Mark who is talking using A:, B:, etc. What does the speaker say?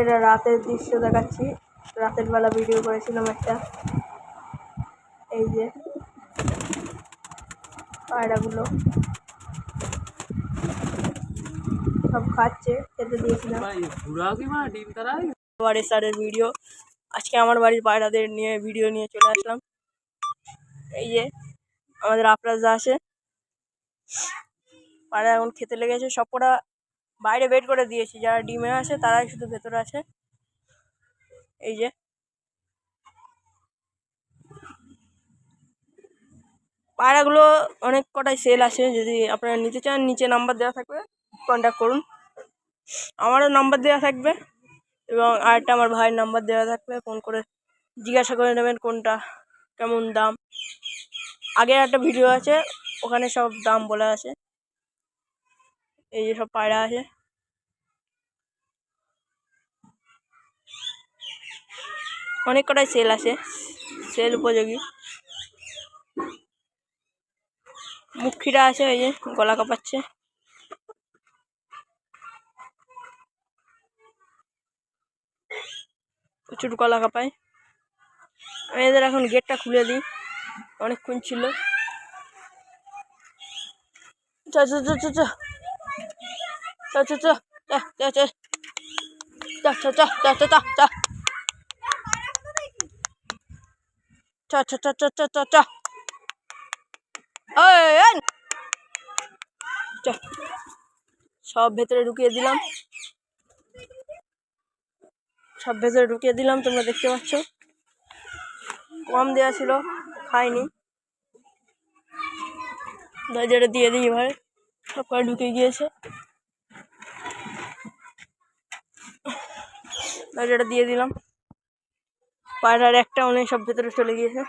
A: এটা রাতের দৃশ্য দেখাচ্ছি। রাতের বেলা ভিডিও করেছিলাম একটা। এই যে পায়রাগুলো। সব খাচ্ছে খেতে দিয়েছিলাম। বাড়ির স্যারের ভিডিও আজকে আমার বাড়ির পায়রাদের নিয়ে ভিডিও নিয়ে চলে আসলাম। এই যে আমাদের আপরাজা আসে পায়রা এখন খেতে লেগেছে সবকটা বাইরে বের করে দিয়েছি। যারা ডিমে আছে, তারাই শুধু ভেতরে আছে। এই যে। পায়রাগুলো অনেক কটাই সেল আছে যদি আপনারা নিতে চান, নিচে নাম্বার দেওয়া থাকবে। কন্ট্যাক্ট করুন। আমারও নাম্বার দেওয়া থাকবে এবং আরেকটা আমার ভাইয়ের নাম্বার দেওয়া থাকবে। ফোন করে জিজ্ঞাসা করে নেবেন কোনটা, কেমন দাম। আগের একটা ভিডিও আছে, ওখানে সব দাম বলা আছে। এই যে সব পায়রা আছে। অনেক কটাই সেল আছে, সেল উপযোগী। মুখিরা আছে ওই যে গলা কাঁপাচ্ছে। প্রচুর গলা কাঁপায়। আমি এদের এখন গেটটা খুলে দিই, অনেকক্ষণ ছিল। চ চ সব ভেতরে ঢুকিয়ে দিলাম। সব ভেতরে ঢুকিয়ে দিলাম, তোমরা দেখতে পাচ্ছ। কম দেওয়া ছিল, খাইনি। যেটা দিয়ে দিই ভাই সব ঢুকে গিয়েছে। বাজারে দিয়ে দিলাম। পায়রার একটা অনেক সব ভেতরে চলে গিয়েছে।